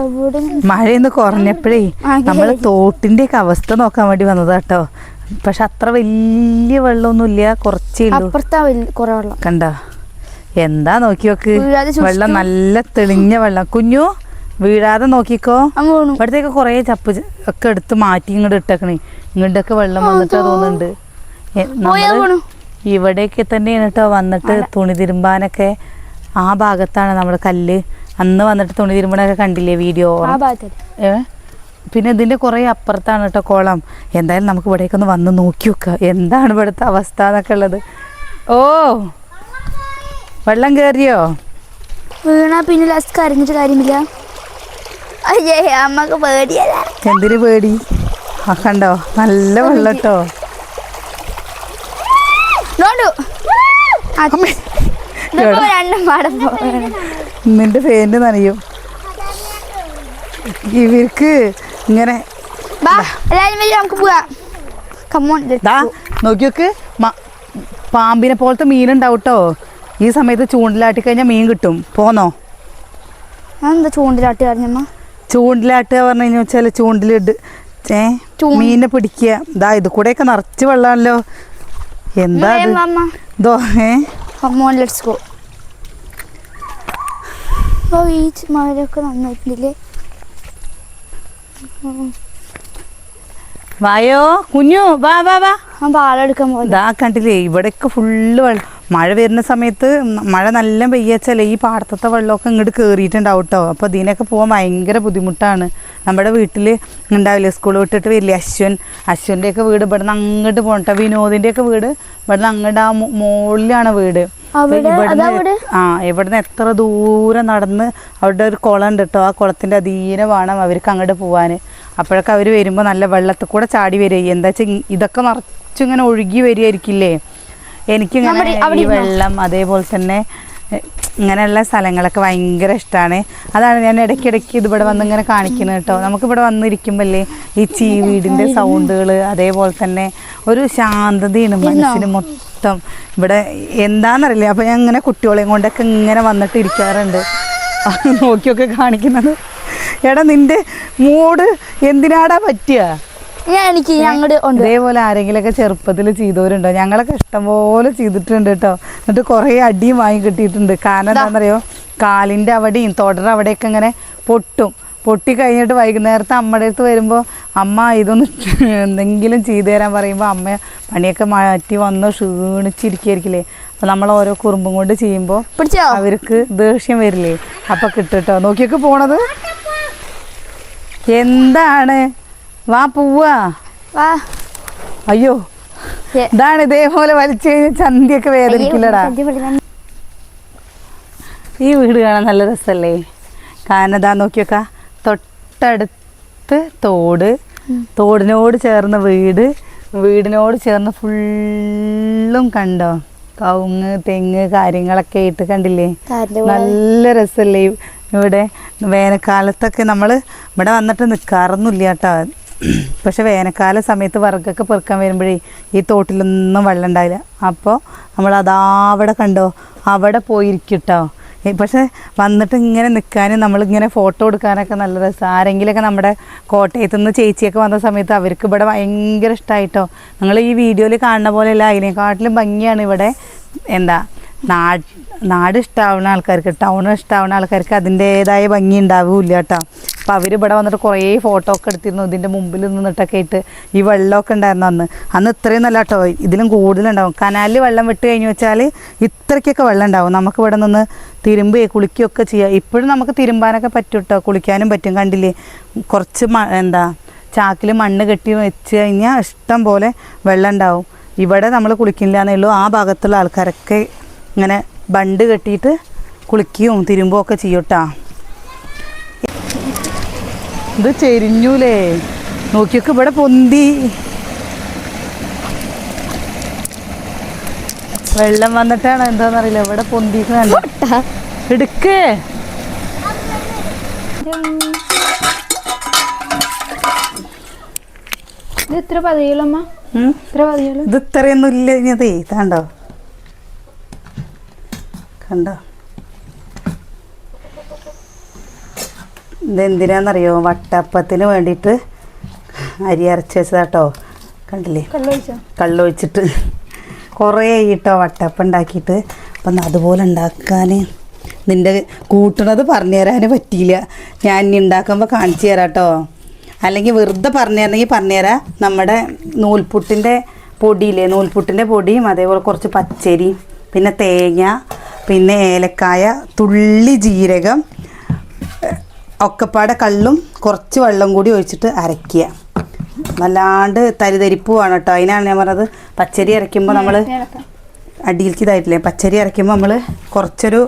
എവിടെ മഴയൊന്ന് കുറഞ്ഞപ്പോഴേ നമ്മൾ തോട്ടിന്റെ ഒക്കെ അവസ്ഥ നോക്കാൻ വേണ്ടി വന്നതാ കേട്ടോ പക്ഷെ അത്ര വലിയ വെള്ളമൊന്നുമില്ല കുറച്ചേ ഉള്ളൂ. കണ്ട? എന്താ നോക്കി നോക്ക്? വെള്ളം നല്ല തെളിഞ്ഞ വെള്ളം. കുഞ്ഞു വീഴാതെ നോക്കിക്കോ. ഇവിടത്തേക്ക് കുറേ ചപ്പ് ഒക്കെ എടുത്ത് മാറ്റി ഇങ്ങോട്ട് ഇട്ടേക്കണേ. ഇങ്ങോട്ടൊക്കെ വെള്ളം വന്നിട്ട് തോന്നുന്നുണ്ട്. പോയാ നമ്മൾ വീണു ഇവിടേക്ക് തന്നെയാണ് കേട്ടോ വന്നിട്ട് തുണി തിരുമ്പാനൊക്കെ. ആ ഭാഗത്താണ് നമ്മുടെ കല്ല്. അന്ന് വന്നിട്ട് തുണി തിരുമ്പണൊക്കെ കണ്ടില്ലേ വീഡിയോ? ഏ? പിന്നെ ഇതിന്റെ കുറേ അപ്പുറത്താണ് കേട്ടോ കോളം. എന്തായാലും നമുക്ക് ഇവിടേക്കൊന്ന് വന്ന് നോക്കി വെക്ക. എന്താണ് ഇവിടുത്തെ അവസ്ഥ എന്നൊക്കെ ഉള്ളത്. ഓ വെള്ളം കേറിയോ? വീണാ പിന്നെ ലാസ്റ്റ് കരഞ്ഞിട്ട് കാര്യമില്ല. അമ്മയ്ക്ക് പേടിയല്ല? എന്തിനു പേടി? ആ കണ്ടോ? നല്ല വെള്ളം കേട്ടോ. നോണ്ടു. നിന്റെ പേന്റ് നനയും. ഇവർക്ക് ഇങ്ങനെ നോക്കിയോക്ക് പാമ്പിനെ പോലത്തെ മീനുണ്ടാവും കേട്ടോ ഈ സമയത്ത് ചൂണ്ടിലാട്ടി കഴിഞ്ഞാൽ മീൻ കിട്ടും. പോന്നോ? എന്താ ചൂണ്ടിലാട്ടി പറഞ്ഞമ്മ? ചൂണ്ടിലാട്ടുക പറഞ്ഞു കഴിഞ്ഞാൽ വെച്ചാൽ ചൂണ്ടിലിട്ട് ഏ മീനെ മീനിനെ പിടിക്കുക. ഇതാ ഇത് കൂടെയൊക്കെ നിറച്ച് വെള്ളമാണല്ലോ എന്താ ഇതോ ഏ? കമ്മോൺ ലെറ്റ്സ് ഗോ ഓ ഈ മഴയൊക്കെ നന്നായിട്ടില്ലേ? വായോ കുഞ്ഞു വാ വാ വാ. ആ പാലെടുക്കാൻ പോലെ ഇതാ കണ്ടില്ലേ ഇവിടെയൊക്കെ ഫുള്ള് വെള്ളം. മഴ വരുന്ന സമയത്ത് മഴ നല്ല പെയ്യച്ചാൽ ഈ പാടത്തത്തെ വെള്ളമൊക്കെ ഇങ്ങോട്ട് കയറിയിട്ടുണ്ടാവും കേട്ടോ അപ്പോൾ ഇതിനൊക്കെ പോകാൻ ഭയങ്കര ബുദ്ധിമുട്ടാണ്. നമ്മുടെ വീട്ടിൽ ഉണ്ടാവില്ലേ സ്കൂൾ വിട്ടിട്ട് വരില്ലേ അശ്വൻ? അശ്വന്റെയൊക്കെ വീട് ഇവിടുന്ന് അങ്ങോട്ട് പോകണ്ട വിനോദിന്റെയൊക്കെ വീട് ഇവിടുന്ന് അങ്ങോട്ട് ആ മുകളിലാണ് വീട്? ഇവിടുന്ന്? ആ ഇവിടുന്ന് എത്ര ദൂരം നടന്ന് അവിടെ ഒരു കുളം ഉണ്ട് കേട്ടോ ആ കുളത്തിന്റെ അധീനം വേണം അവർക്ക് അങ്ങോട്ട് പോകാൻ അപ്പോഴൊക്കെ അവർ വരുമ്പോൾ നല്ല വെള്ളത്തിൽ കൂടെ ചാടി വരിക. എന്താ വെച്ചാൽ ഇതൊക്കെ നിറച്ചിങ്ങനെ ഒഴുകി വരികയായിരിക്കില്ലേ? എനിക്കിങ്ങനെ ഈ വെള്ളം അതേപോലെ തന്നെ ഇങ്ങനെയുള്ള സ്ഥലങ്ങളൊക്കെ ഭയങ്കര ഇഷ്ടമാണ് അതാണ് ഞാൻ ഇടയ്ക്കിടയ്ക്ക് ഇതിവിടെ വന്ന് ഇങ്ങനെ കാണിക്കുന്നത് കേട്ടോ. നമുക്കിവിടെ വന്നിരിക്കുമ്പല്ലേ ഈ ചീ വീടിന്റെ സൗണ്ടുകൾ അതേപോലെ തന്നെ ഒരു ശാന്തതയാണ് മനസ്സിന് മൊത്തം. ഇവിടെ എന്താണെന്നറിയില്ല അപ്പോൾ ഞാൻ ഇങ്ങനെ കുട്ടികളെയും കൊണ്ടൊക്കെ ഇങ്ങനെ വന്നിട്ട് ഇരിക്കാറുണ്ട്. നോക്കിയൊക്കെ കാണിക്കുന്നത്. എടാ നിന്റെ മൂഡ് എന്തിനാടാ പറ്റുക ഞാൻ എനിക്ക് ഞങ്ങളുടെ ഉണ്ട്. ഇതേപോലെ ആരെങ്കിലൊക്കെ ചെറുപ്പത്തിൽ ചെയ്തവരുണ്ടോ? ഞങ്ങളൊക്കെ ഇഷ്ടംപോലെ ചെയ്തിട്ടുണ്ട് കേട്ടോ എന്നിട്ട് കുറേ അടിയും വാങ്ങി കിട്ടിയിട്ടുണ്ട്. കാരണം എന്താണെന്നറിയോ കാലിന്റെ അവിടെയും തൊടർ അവിടെയൊക്കെ ഇങ്ങനെ പൊട്ടും. പൊട്ടി കഴിഞ്ഞിട്ട് വൈകുന്നേരത്തെ അമ്മയുടെ അടുത്ത് വരുമ്പോൾ അമ്മ ഇതൊന്ന് എന്തെങ്കിലും ചെയ്തു തരാൻ പറയുമ്പോൾ അമ്മ പണിയൊക്കെ മാറ്റി വന്ന് ക്ഷീണിച്ചിരിക്കുകയായിരിക്കില്ലേ? അപ്പോൾ നമ്മൾ ഓരോ കുറുമ്പും കൊണ്ട് ചെയ്യുമ്പോൾ പിടിച്ചോ? അവർക്ക് ദേഷ്യം വരില്ലേ? അപ്പം കേട്ടോ നോക്കിയൊക്കെ പോണത്? എന്താണ്? വാ പൂവ. വാ. അയ്യോ. ഇതാണ് ഇതേപോലെ വലിച്ചു കഴിഞ്ഞാൽ ചന്തിയൊക്കെ വേദനിക്കില്ലടാ. ഈ വീട് കാണാൻ നല്ല രസമല്ലേ കാരണം എന്താ നോക്കിയൊക്കെ. തൊട്ടടുത്ത് തോട്. തോടിനോട് ചേർന്ന വീട്. വീടിനോട് ചേർന്ന് ഫുള്ളും കണ്ടോ? കവുങ്ങ് തെങ്ങ് കാര്യങ്ങളൊക്കെ ആയിട്ട് കണ്ടില്ലേ? നല്ല രസമല്ലേ ഈ ഇവിടെ വേനൽക്കാലത്തൊക്കെ നമ്മൾ ഇവിടെ വന്നിട്ട് നിൽക്കാറൊന്നുമില്ല കേട്ടോ. പക്ഷെ വേനൽക്കാല സമയത്ത് വർഗൊക്കെ പെറുക്കാൻ വരുമ്പോഴേ ഈ തോട്ടിലൊന്നും വെള്ളം ഉണ്ടാവില്ല. അപ്പോൾ നമ്മൾ അതാ അവിടെ കണ്ടോ? അവിടെ പോയിരിക്കട്ടോ. കേട്ടോ പക്ഷെ വന്നിട്ട് ഇങ്ങനെ നിൽക്കാനും നമ്മളിങ്ങനെ ഫോട്ടോ എടുക്കാനൊക്കെ നല്ല രസം. ആരെങ്കിലുമൊക്കെ നമ്മുടെ കോട്ടയത്തു നിന്ന് ചേച്ചിയൊക്കെ വന്ന സമയത്ത് അവർക്ക് ഇവിടെ ഭയങ്കര ഇഷ്ടമായിട്ടോ നിങ്ങൾ ഈ വീഡിയോയിൽ കാണുന്ന പോലെയല്ല അതിനെക്കാട്ടിലും ഭംഗിയാണ് ഇവിടെ. എന്താ? നാട് നാട് ഇഷ്ടമാവുന്ന ആൾക്കാർക്ക് ടൗൺ ഇഷ്ടമാവുന്ന ആൾക്കാർക്ക് അതിന്റേതായ ഭംഗി ഉണ്ടാവില്ല കേട്ടോ. അപ്പം അവർ ഇവിടെ വന്നിട്ട് കുറേ ഫോട്ടോ ഒക്കെ എടുത്തിരുന്നു. ഇതിന്റെ മുമ്പിൽ നിന്നിട്ടൊക്കെ ഇട്ട് ഈ വെള്ളമൊക്കെ ഉണ്ടായിരുന്നു അന്ന്. അന്ന് ഇത്രയും നല്ല കേട്ടോ ഇതിലും കൂടുതലുണ്ടാവും. കനാലിൽ വെള്ളം വിട്ട് കഴിഞ്ഞ് വെച്ചാൽ ഇത്രയ്ക്കൊക്കെ വെള്ളം ഉണ്ടാവും നമുക്ക് ഇവിടെ നിന്ന് തിരുമ്പുകയോ കുളിക്കുകയൊക്കെ ചെയ്യാം. ഇപ്പോഴും നമുക്ക് തിരുമ്പാനൊക്കെ പറ്റും കേട്ടോ. കുളിക്കാനും പറ്റും. കണ്ടില്ലേ? കുറച്ച് എന്താ ചാക്കിൽ മണ്ണ് കെട്ടി വെച്ച് കഴിഞ്ഞാൽ ഇഷ്ടം പോലെ വെള്ളം ഉണ്ടാവും ഇവിടെ നമ്മൾ കുളിക്കില്ല എന്നേ ഉള്ളൂ. ആ ഭാഗത്തുള്ള ആൾക്കാരൊക്കെ ഇങ്ങനെ ബണ്ട് കെട്ടിയിട്ട് കുളിക്കുകയും തിരുമ്പുകയൊക്കെ ചെയ്യൂട്ടാ ഇത് ചെരിഞ്ഞൂലേ. നോക്കിയൊക്കെ ഇവിടെ പൊന്തി. വെള്ളം വന്നിട്ടാണ് എന്താണെന്നറിയില്ല ഇവിടെ പൊന്തി എടുക്കേ. ഇത് ഇത്രയൊന്നും ഇല്ല ഇനി അതേ. കണ്ടോ കണ്ടോ? ഇതെന്തിനാണെന്നറിയോ വട്ടപ്പത്തിന് വേണ്ടിയിട്ട് അരി അരച്ച് വെച്ചതാട്ടോ. കണ്ടില്ലേ? കള്ളൊഴിച്ചിട്ട്. കുറേ ആയിട്ടോ വട്ടപ്പം ഉണ്ടാക്കിയിട്ട്. അപ്പം അതുപോലെ ഉണ്ടാക്കാൻ നിന്റെ കൂട്ടണത് പറഞ്ഞു തരാൻ പറ്റിയില്ല. ഞാൻ ഇനി ഉണ്ടാക്കുമ്പോൾ കാണിച്ചു തരാട്ടോ. കേട്ടോ അല്ലെങ്കിൽ വെറുതെ പറഞ്ഞു തരണമെങ്കിൽ പറഞ്ഞു തരാം. നമ്മുടെ നൂൽപുട്ടിന്റെ പൊടിയില്ലേ? നൂൽപുട്ടിന്റെ പൊടിയും അതേപോലെ കുറച്ച് പച്ചരി പിന്നെ തേങ്ങ പിന്നെ ഏലക്കായ തുള്ളി ജീരകം ഒക്കെപ്പാടെ കള്ളും കുറച്ച് വെള്ളം കൂടി ഒഴിച്ചിട്ട് അരയ്ക്കുക. വല്ലാണ്ട് തരിതരിപ്പ് വേണം കേട്ടോ അതിനാണ് ഞാൻ പറഞ്ഞത് പച്ചരി അരയ്ക്കുമ്പോൾ നമ്മൾ അടിയിലേക്ക് ഇതായിട്ടില്ലേ? പച്ചരി അരയ്ക്കുമ്പോൾ നമ്മൾ കുറച്ചൊരു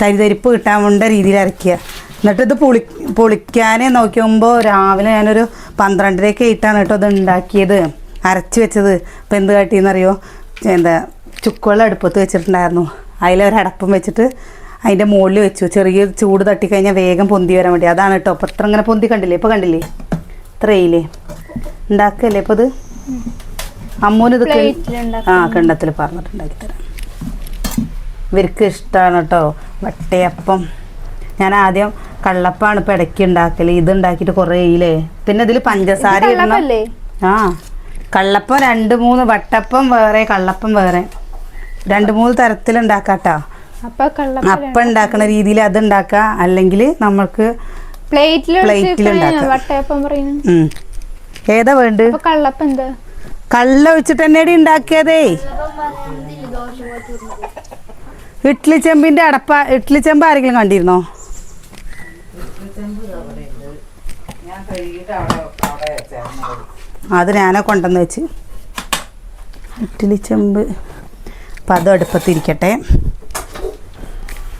തരിതരിപ്പ് കിട്ടാൻ വേണ്ട രീതിയിൽ അരയ്ക്കുക. എന്നിട്ട് ഇത് പൊളി പുളിക്കാനേ നോക്കുമ്പോൾ രാവിലെ ഞാനൊരു പന്ത്രണ്ടരയൊക്കെ ആയിട്ടാണ് കേട്ടോ ഇത് ഉണ്ടാക്കിയത്. അരച്ച് വെച്ചത്. ഇപ്പം എന്ത് കാട്ടിയെന്നറിയോ എന്താ ചുക്കുവെള്ളം അടുപ്പത്ത് വെച്ചിട്ടുണ്ടായിരുന്നു. അതിലൊരടപ്പം വെച്ചിട്ട് അതിന്റെ മുകളിൽ വെച്ചു. ചെറിയ ചൂട് തട്ടിക്കഴിഞ്ഞാൽ വേഗം പൊന്തി വരാൻ വേണ്ടി. അതാണ് കേട്ടോ അപ്പോൾ ഇത്ര ഇങ്ങനെ പൊന്തി കണ്ടില്ലേ? ഇപ്പോൾ കണ്ടില്ലേ? ഇത്രയില്ലേ? ഉണ്ടാക്കല്ലേ ഇപ്പോൾ ഇത്? അമ്മൂന് ഇത്. ആ കിണ്ണത്തിൽ പറഞ്ഞിട്ടുണ്ടാക്കി തരാം. ഇവർക്ക് ഇഷ്ടമാണ് കേട്ടോ വട്ടയപ്പം. ഞാൻ ആദ്യം കള്ളപ്പാണ് ഇപ്പം ഇടയ്ക്ക് ഉണ്ടാക്കൽ. ഇത് ഉണ്ടാക്കിയിട്ട് കുറേ ഇല്ലേ പിന്നെ ഇതിൽ പഞ്ചസാര ഇടണം. ആ. കള്ളപ്പം രണ്ട് മൂന്ന് വട്ടപ്പം വേറെ കള്ളപ്പം വേറെ. രണ്ട് മൂന്ന് തരത്തിലുണ്ടാക്കാം ഉണ്ടാക്കാട്ടോ. അപ്പൊ കള്ളപ്പ അപ്പം ഉണ്ടാക്കുന്ന രീതിയിൽ അത് ഉണ്ടാക്കാം അല്ലെങ്കിൽ നമ്മൾക്ക് പ്ലേറ്റിൽ ഏതാ വേണ്ട കള്ളപ്പം എന്താ? കള്ള ഒഴിച്ചിട്ട് തന്നെയാണ് ഉണ്ടാക്കിയതേ. ഇഡ്ലി ചെമ്പിന്റെ അടപ്പ ഇഡ്ലി ചെമ്പ് ആരെങ്കിലും കണ്ടിരുന്നോ? അത് ഞാനാ കൊണ്ടെന്ന് വെച്ച്. ഇഡ്ഡലി ചെമ്പ്. അപ്പം അതും അടുപ്പത്തിരിക്കട്ടെ.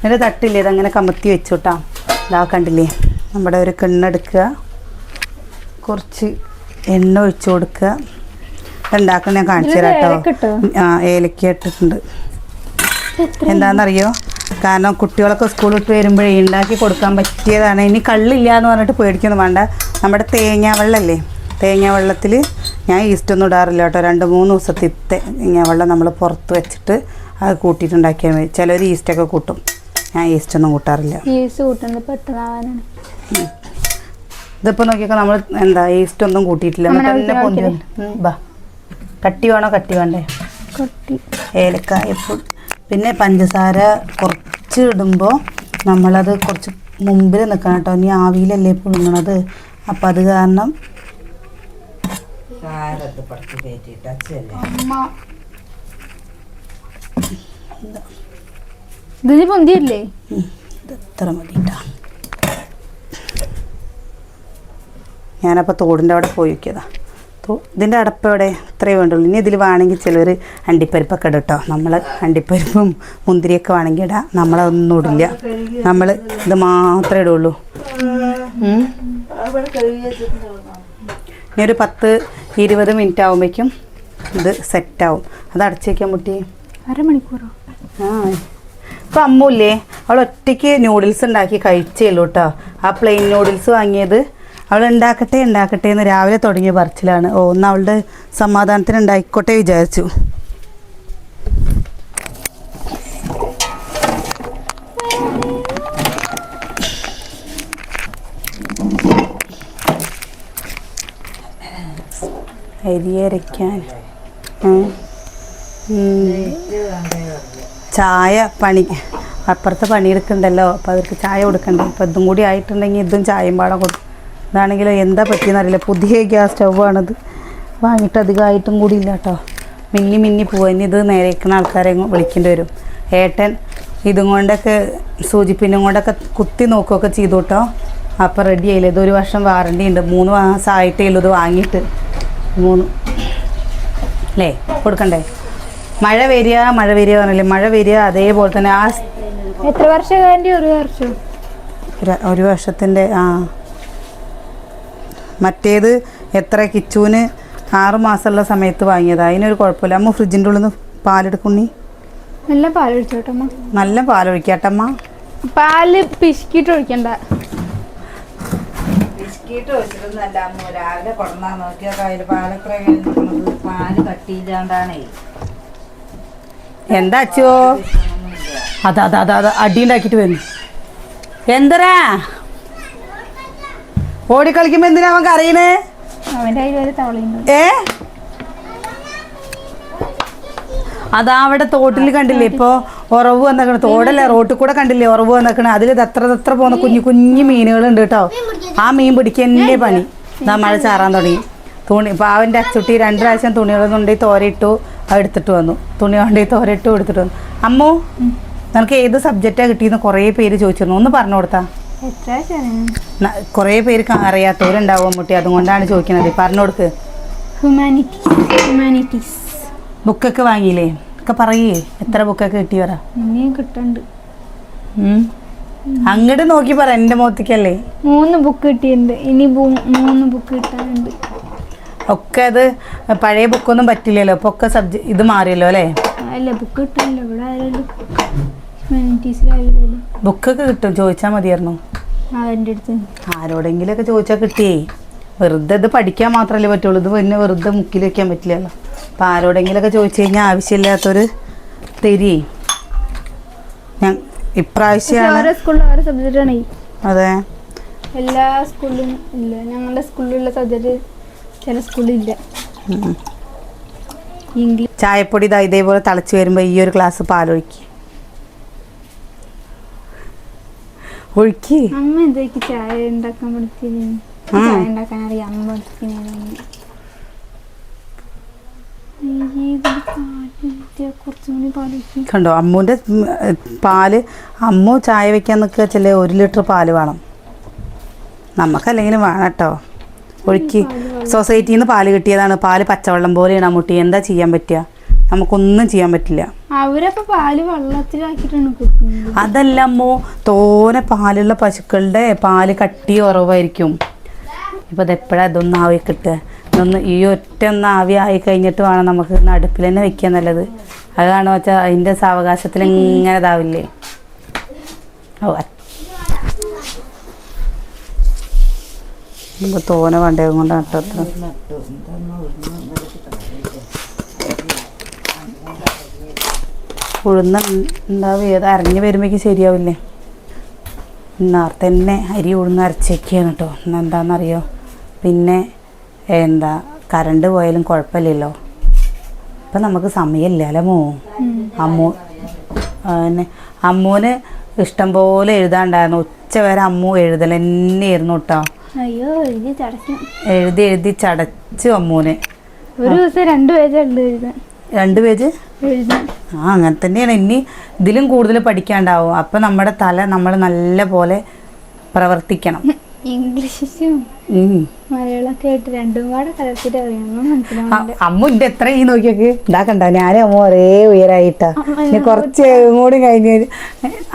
ഇതിന്റെ തട്ടില്ലേ? ഇതങ്ങനെ കമത്തി വെച്ചോട്ടാ. ഇതാ കണ്ടില്ലേ? നമ്മുടെ ഒരു കിണ്ണെടുക്കുക കുറച്ച് എണ്ണ ഒഴിച്ചു കൊടുക്കുക. ഉണ്ടാക്കുന്ന ഞാൻ കാണിച്ചു തരാം കേട്ടോ. ആ ഏലക്ക ഇട്ടിട്ടുണ്ട്. എന്താണെന്നറിയോ? കാരണം കുട്ടികളൊക്കെ സ്കൂളിൽ വിട്ട് വരുമ്പോഴേ ഉണ്ടാക്കി കൊടുക്കാൻ പറ്റിയതാണ്. ഇനി കള്ളില്ല എന്ന് പറഞ്ഞിട്ട് പേടിക്കൊന്നും വേണ്ട. നമ്മുടെ തേങ്ങ വെള്ളമല്ലേ തേങ്ങ വെള്ളത്തിൽ ഞാൻ ഈസ്റ്റ് ഒന്നും ഇടാറില്ല കേട്ടോ. രണ്ട് മൂന്ന് ദിവസത്തെ തേങ്ങ വെള്ളം നമ്മൾ പുറത്ത് വെച്ചിട്ട് അത് കൂട്ടിയിട്ടുണ്ടാക്കിയാൽ മതി. ചിലർ ഈസ്റ്റൊക്കെ കൂട്ടും. ഞാൻ ഈസ്റ്റ് ഒന്നും കൂട്ടാറില്ല ഇതിപ്പോ കൂട്ടുന്നത് പെട്ടെന്നാവാനാണ് ഇതിപ്പോൾ നോക്കിയൊക്കെ നമ്മൾ എന്താ ഈസ്റ്റ് ഒന്നും കൂട്ടിയിട്ടില്ല ബാ. കട്ടി വേണോ? കട്ടി വേണ്ടേ? കട്ടി. ഏലക്കായപ്പൊടി പിന്നെ പഞ്ചസാര കുറച്ച് ഇടുമ്പോൾ നമ്മളത് കുറച്ച് മുമ്പിൽ നിൽക്കണം കേട്ടോ. ഇനി ആവിയിലല്ലേ പുഴുങ്ങണത് അപ്പം അത് കാരണം അമ്മ. ഇതിന് പൊന്തിയല്ലേ? ഉം, ഇത് ഇത്ര മതി കേട്ടോ ഞാനപ്പോൾ തോടിന്റെ അവിടെ പോയി നോക്കിയതാ. ഇതിന്റെ അടപ്പ് എവിടെ? ഇത്രയേ വേണ്ടുള്ളൂ. ഇനി ഇതിൽ വേണമെങ്കിൽ ചിലർ അണ്ടിപ്പരിപ്പൊക്കെ ഇടും കേട്ടോ നമ്മൾ അണ്ടിപ്പരിപ്പും മുന്തിരിയൊക്കെ വേണമെങ്കിൽ ഇടാം. നമ്മളതൊന്നും ഇടില്ല. നമ്മൾ ഇത് മാത്രമേ ഇടുള്ളൂ. ഇനി ഒരു പത്ത് ഇരുപത് മിനിറ്റ് ആകുമ്പോഴേക്കും ഇത് സെറ്റാവും അത് അടച്ചു വയ്ക്കാൻ മുട്ടി. അരമണിക്കൂറോ? ആ. ഇപ്പം അമ്മൂല്ലേ അവൾ ഒറ്റയ്ക്ക് നൂഡിൽസ് ഉണ്ടാക്കി കഴിച്ചേ ഉള്ളൂ കേട്ടോ ആ പ്ലെയിൻ നൂഡിൽസ് വാങ്ങിയത്. അവൾ ഉണ്ടാക്കട്ടെ ഉണ്ടാക്കട്ടെ എന്ന് രാവിലെ തുടങ്ങിയ പറച്ചിലാണ്. ഓ ഒന്ന് അവളുടെ സമാധാനത്തിന് ഉണ്ടായിക്കോട്ടെ വിചാരിച്ചു. അരിയരയ്ക്കാൻ. ചായ പണി. അപ്പുറത്ത് പണിയെടുക്കണ്ടല്ലോ അപ്പോൾ അവർക്ക് ചായ കൊടുക്കണ്ടേ? അപ്പോൾ ഇതും കൂടി ആയിട്ടുണ്ടെങ്കിൽ ഇതും ചായയും പാടം കൊടുക്കും ഇതാണെങ്കിലോ എന്താ പറ്റിയെന്നറിയില്ല പുതിയ ഗ്യാസ് സ്റ്റൗവാണിത്. വാങ്ങിയിട്ട് അധികമായിട്ടും കൂടി ഇല്ല കേട്ടോ. മിന്നി മിന്നി പോവാ. ഇനി ഇത് നേരേക്കുന്ന ആൾക്കാരെ വിളിക്കേണ്ടി വരും. ഏട്ടൻ ഇതും കൊണ്ടൊക്കെ സൂചിപ്പിന്നും കൊണ്ടൊക്കെ കുത്തി നോക്കുകയൊക്കെ ചെയ്തു കേട്ടോ. അപ്പോൾ റെഡി ആയില്ല? ഇതൊരു വർഷം വാറണ്ടി ഉണ്ട്. മൂന്ന് മാസമായിട്ടേ ഉള്ളൂ ഇത് വാങ്ങിയിട്ട്. മൂന്ന്. അല്ലേ? കൊടുക്കണ്ടേ? മഴ വരിക മഴ വരിക പറഞ്ഞില്ലേ? മഴ വരിക അതേപോലെ തന്നെ ആ എത്ര വർഷം ഒരു വർഷം? ഒരു- വർഷത്തിന്റെ ആ. മറ്റേത് എത്ര കിച്ചുവിന് ആറ് മാസമുള്ള സമയത്ത് വാങ്ങിയതാ. അതിനൊരു കുഴപ്പമില്ല. അമ്മ ഫ്രിഡ്ജിന്റെ ഉള്ളിൽ നിന്ന് പാലെടുക്കുന്നി നല്ല പാലൊഴിച്ചോട്ടമ്മ. നല്ല പാലൊഴിക്കാട്ടമ്മ. പാൽ പിശുക്കിട്ട് ഒഴിക്കണ്ട. ബിസ്ക്കറ്റ് വെച്ചിട്ടൊന്നല്ല അമ്മ രാവിലെ കൊണ്ടാ നോക്കിയാൽ പാലൊക്കെ പാൽ കട്ടിയില്ലാണ്ടാണേ. എന്താ അച്ചോ അതാ അതാ അതാ അതാ അടി ഉണ്ടാക്കിട്ട് വരുന്നു എന്തരാ? ഓടിക്കളിക്കുമ്പോ എന്തിനാ അവൻ ഒരു ഏ? അതാ അവിടെ തോട്ടിൽ കണ്ടില്ലേ? ഇപ്പൊ ഉറവ് വന്നേക്കണ. തോടല്ലേ റോട്ടിൽ കൂടെ കണ്ടില്ലേ ഉറവ് വന്നേക്കണ? അതിൽ തത്ര തത്ര പോകുന്ന കുഞ്ഞു കുഞ്ഞു മീനുകളുണ്ട് കേട്ടോ. ആ മീൻ പിടിക്കന്നെ പണി. ഇതാ മഴ ചാറാൻ തുടങ്ങി. തുണി പാവന്റെ അച്ചുട്ടി രണ്ട് പ്രാവശ്യം തുണികളൊന്നുണ്ടെങ്കിൽ തോരയിട്ടു. എടുത്തിട്ട് വന്നു. തുണി കൊണ്ടുപോയി തോരട്ടും എടുത്തിട്ട് വന്നു. അമ്മു നിനക്ക് ഏത് സബ്ജക്റ്റാണ് കിട്ടിയെന്ന് കുറേ പേര് ചോദിച്ചിരുന്നു. ഒന്ന് പറഞ്ഞു കൊടുത്താ? കുറേ പേർക്ക് അറിയാത്തവരുണ്ടാവും മുട്ടി അതുകൊണ്ടാണ് ചോദിക്കുന്നത് പറഞ്ഞു കൊടുക്ക്. ഹ്യൂമാനിറ്റീസ് ഹ്യൂമാനിറ്റീസ് ബുക്കൊക്കെ വാങ്ങിയില്ലേ? ഒക്കെ പറയേ. എത്ര ബുക്കൊക്കെ ഇനിയും കിട്ടുന്നുണ്ട് അങ്ങോട്ട് നോക്കി പറ. എന്റെ മുഖത്തേക്കല്ലേ. മൂന്ന് ബുക്ക് കിട്ടിയിട്ടുണ്ട്. ഇനി മൂന്ന് ബുക്ക് കിട്ടാനുണ്ട്. ഒക്കെ അത് പഴയ ബുക്കൊന്നും പറ്റില്ലല്ലോ. അപ്പോൾ ഒക്കെ സബ്ജക്ട് ഇത് മാറിയല്ലോ അല്ലേ? അല്ല ബുക്ക് കിട്ടാനില്ല ഇവിടെ ബുക്കൊക്കെ കിട്ടും. ചോദിച്ചാൽ മതിയായിരുന്നു. ആരോടെങ്കിലും അടുത്ത്? ആരോടെങ്കിലൊക്കെ ചോദിച്ചാൽ കിട്ടിയേ. വെറുതെ ഇത് പഠിക്കാൻ മാത്രമല്ലേ പറ്റുള്ളൂ. ഇത് പിന്നെ വെറുതെ മുക്കിൽ വെക്കാൻ പറ്റില്ലല്ലോ. അപ്പം ആരോടെങ്കിലൊക്കെ ചോദിച്ചു കഴിഞ്ഞാൽ ആവശ്യമില്ലാത്തൊരു തെരി. ഞാൻ ഇപ്രാവശ്യമാണ് സ്കൂളിൽ ഓരോ അതെ. എല്ലാ സ്കൂളിലും ഇല്ല. ഞങ്ങളുടെ സ്കൂളിലുള്ള സബ്ജക്റ്റ് ചില സ്കൂളിലില്ല. ഇംഗ്ലീഷ് ചായപ്പൊടി ഇതാ ഇതേപോലെ തിളച്ച് വരുമ്പോൾ ഈ ഒരു ഗ്ലാസ് പാലൊഴിക്ക്. ഒഴുക്കി. അമ്മ എന്തൊക്കെ ചായ ഉണ്ടാക്കാൻ പഠിച്ചിരുന്നു ആ. ചായ ഉണ്ടാക്കാൻ അറിയാം. അമ്മ പഠിച്ചിരുന്നു കുറച്ചും കൂടി പാലിക്കും കണ്ടോ ഏ, പാൽ അമ്മു ചായ വെക്കാൻ നിൽക്കുക ചില ഒരു ലിറ്റർ പാൽ വേണം. നമുക്കല്ലെങ്കിലും വേണം കേട്ടോ. ഒഴുക്കി സൊസൈറ്റിയിൽ നിന്ന് പാൽ കിട്ടിയതാണ്. പാൽ പച്ചവെള്ളം പോലെയാണ് അമ്മൂട്ടി എന്താ ചെയ്യാൻ പറ്റുക? നമുക്കൊന്നും ചെയ്യാൻ പറ്റില്ല. അവരപ്പോ പാൽ വെള്ളത്തിലാക്കിയിട്ടാണ് അതല്ല അമ്മോ തോനെ പാലുള്ള പശുക്കളുടെ പാൽ കട്ടി ഉറവായിരിക്കും. ഇപ്പോൾ ഇതെപ്പോഴാണ് ഇതൊന്ന് ആവി കിട്ടുക? ഇതൊന്ന് ഈ ഒറ്റ ഒന്ന് ആവി ആയി കഴിഞ്ഞിട്ട് വേണം നമുക്ക് നടുപ്പിൽ അടുപ്പിൽ തന്നെ വെക്കാൻ നല്ലത് അതാണ് വെച്ചാൽ അതിന്റെ സാവകാശത്തിൽ ഇങ്ങനെ ഇതാവില്ലേ? ഓ ഇപ്പോൾ വണ്ടയും കൊണ്ട് നട്ടത്ര ഉഴുന്ന ഉണ്ടാവും ഏത് അരഞ്ഞ് വരുമ്പോഴേക്കും ശരിയാവില്ലേ? നേരത്തെ തന്നെ അരി ഉഴുന്ന് അരച്ചേക്കാണ് കേട്ടോ ഇന്ന് എന്താണെന്നറിയോ പിന്നെ എന്താ കറണ്ട് പോയാലും കുഴപ്പമില്ലല്ലോ. ഇപ്പം നമുക്ക് സമയമില്ല അല്ലേ മോ? അമ്മൂ പിന്നെ അമ്മൂന് ഇഷ്ടം പോലെ എഴുതാണ്ടായിരുന്നു. ഉച്ച വരെ അമ്മു എഴുതൽ തന്നെയായിരുന്നു കേട്ടോ. അയ്യോ എഴുതി ചടച്ചു. എഴുതി എഴുതി ചടച്ചു അമ്മൂനെ ഒരു ദിവസം രണ്ട് പേജ് ഉണ്ട് എഴുതാൻ. രണ്ട് പേജ്? ആ അങ്ങനെ തന്നെയാണ്. ഇനി ഇതിലും കൂടുതൽ പഠിക്കാണ്ടാവും. അപ്പം നമ്മുടെ തല നമ്മൾ നല്ല പോലെ പ്രവർത്തിക്കണം. ഇംഗ്ലീഷും ഉം. മലയാളമൊക്കെ ആയിട്ട് രണ്ടും കൂടെ കലർത്തിട്ട് അറിയണം ആ, അമ്മ ഇന്റെ എത്ര ഈ നോക്കിയൊക്കെ. ഇതാക്കണ്ട ഞാനും അമ്മ ഒരേ ഉയരായിട്ടാ. ഇനി കുറച്ച് കൂടി കഴിഞ്ഞ്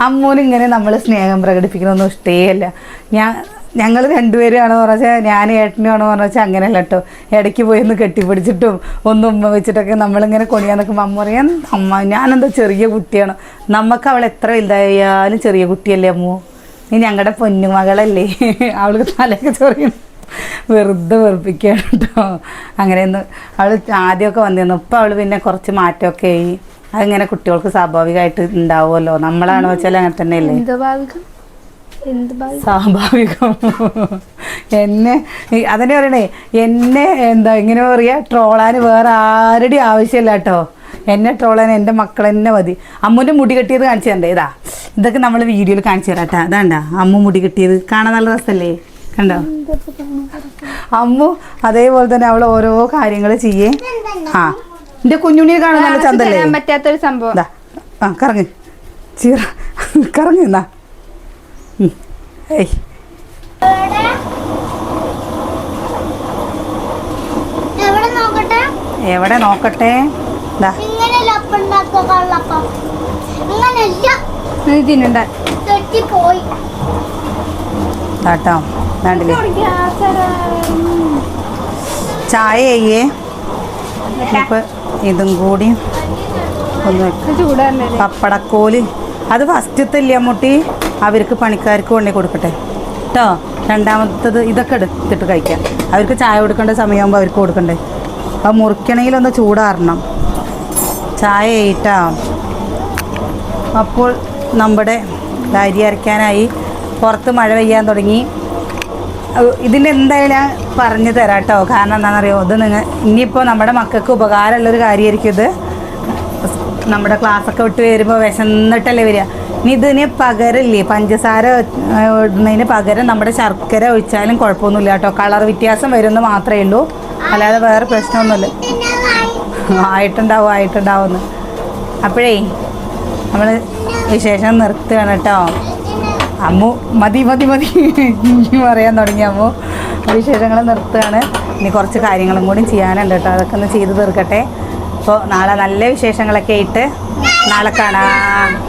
അമ്മൂന് ഇങ്ങനെ നമ്മൾ സ്നേഹം പ്രകടിപ്പിക്കണമൊന്നും ഇഷ്ടേ അല്ല ഞാൻ ഞങ്ങൾ രണ്ടുപേരും ആണെന്ന് പറഞ്ഞാൽ ഞാൻ ഏട്ടനും ആണെന്ന് പറഞ്ഞാൽ അങ്ങനെയല്ല കേട്ടോ ഇടയ്ക്ക് പോയി ഒന്ന് കെട്ടിപ്പിടിച്ചിട്ടും ഒന്ന് ഉമ്മ വെച്ചിട്ടൊക്കെ നമ്മളിങ്ങനെ കൊണിയാൻ നിൽക്കുമ്പോൾ അമ്മ പറയാൻ അമ്മ ഞാനെന്തോ ചെറിയ കുട്ടിയാണ്? നമുക്ക് അവൾ എത്ര വലുതായാലും ചെറിയ കുട്ടിയല്ലേ അമ്മു? നീ ഞങ്ങളുടെ പൊന്നുമകളല്ലേ? അവൾക്ക് തലയൊക്കെ ചെറിയ. വെറുതെ വെറുപ്പിക്കുകയാണ് കേട്ടോ. അങ്ങനെയൊന്ന് അവൾ ആദ്യമൊക്കെ വന്നിരുന്നു. ഇപ്പം അവൾ പിന്നെ കുറച്ച് മാറ്റമൊക്കെ ആയി. അതിങ്ങനെ കുട്ടികൾക്ക് സ്വാഭാവികമായിട്ട് ഉണ്ടാവുമല്ലോ? നമ്മളാണ് വെച്ചാൽ അങ്ങനെ തന്നെയല്ലേ? സ്വാഭാവികം. എന്നെ അതന്നെ പറയണേ. എന്നെ എന്താ ഇങ്ങനെ പറയാ? ട്രോളാൻ വേറെ ആരുടെയും ആവശ്യമില്ല കേട്ടോ. എന്നെ ട്രോളാൻ എന്റെ മക്കൾ തന്നെ മതി. അമ്മുവിന്റെ മുടി കെട്ടിയത് കാണിച്ചു തരണ്ടേ? ഇതാ. ഇതൊക്കെ നമ്മൾ വീഡിയോയിൽ കാണിച്ചു തരാം കേട്ടോ. അതാണ്ടാ അമ്മു മുടി കെട്ടിയത്. കാണാൻ നല്ല രസമല്ലേ കണ്ടോ? അമ്മു അതേപോലെ തന്നെ അവൾ ഓരോ കാര്യങ്ങൾ ചെയ്യേ. ആ. എന്റെ കുഞ്ഞുണ്ണിയെ കാണാൻ നല്ല ചന്തല്ലേ? പറ്റാത്തൊരു സംഭവം. ആ കറങ്ങ്. ചീറ. കറങ്ങ് എന്നാ. ഏയ്. എവിടെ നോക്കട്ടെ? എവിടെ നോക്കട്ടെ ഇതാ ഇങ്ങനെയല്ല അപ്പം ഉണ്ടാക്കുക കള്ളപ്പം. ഇങ്ങനെയല്ല നീ തിന്നണ്ട. തെറ്റിപ്പോയി. കേട്ടോ നാട്ടിൽ ചായ ചെയ്യേ ഇപ്പം ഇതും കൂടി ഒന്ന് പപ്പടക്കോൽ. അത് ഫസ്റ്റത്തെ ഇല്ല മുട്ടി അവർക്ക് പണിക്കാർക്ക് കൊണ്ടേ കൊടുക്കട്ടെ. കേട്ടോ രണ്ടാമത്തത് ഇതൊക്കെ എടുത്തിട്ട് കഴിക്കാം. അവർക്ക് ചായ കൊടുക്കേണ്ട സമയമാകുമ്പോൾ അവർക്ക് കൊടുക്കണ്ടേ. അപ്പോൾ മുറിക്കണമെങ്കിലൊന്ന് ചൂടാറണം. ചായ ഇട്ടാ അപ്പോൾ നമ്മുടെ അരി അരയ്ക്കാനായി പുറത്ത് മഴ പെയ്യാൻ തുടങ്ങി. ഇതിന്റെ എന്തായാലും പറഞ്ഞു തരാം കേട്ടോ. കാരണം എന്താണെന്നറിയോ? ഇത് നിങ്ങൾ ഇനിയിപ്പോൾ നമ്മുടെ മക്കൾക്ക് ഉപകാരമുള്ളൊരു കാര്യമായിരിക്കും ഇത്. നമ്മുടെ ക്ലാസ്സൊക്കെ വിട്ട് വരുമ്പോൾ വിശന്നിട്ടല്ലേ വരിക. ഇനി ഇതിന് പകരമില്ലേ? പഞ്ചസാര ഇടുന്നതിന് പകരം നമ്മുടെ ശർക്കര ഒഴിച്ചാലും കുഴപ്പമൊന്നുമില്ല കേട്ടോ. കളർ വ്യത്യാസം വരുമെന്ന് മാത്രമേ ഉള്ളൂ. അല്ലാതെ വേറെ പ്രശ്നമൊന്നുമില്ല. ആയിട്ടുണ്ടാവും ആയിട്ടുണ്ടാവുമെന്ന് അപ്പോഴേ നമ്മൾ വിശേഷം നിർത്തുകയാണ് കേട്ടോ. അമ്മു മതി മതി മതി. പറയാൻ തുടങ്ങി അമ്മു. വിശേഷങ്ങൾ നിർത്തുകയാണ്. ഇനി കുറച്ച് കാര്യങ്ങളും കൂടി ചെയ്യാനുണ്ട് കേട്ടോ. അതൊക്കെ ഒന്ന് ചെയ്ത് തീർക്കട്ടെ. അപ്പോൾ നാളെ നല്ല വിശേഷങ്ങളൊക്കെ ആയിട്ട് നാളെ കാണാം.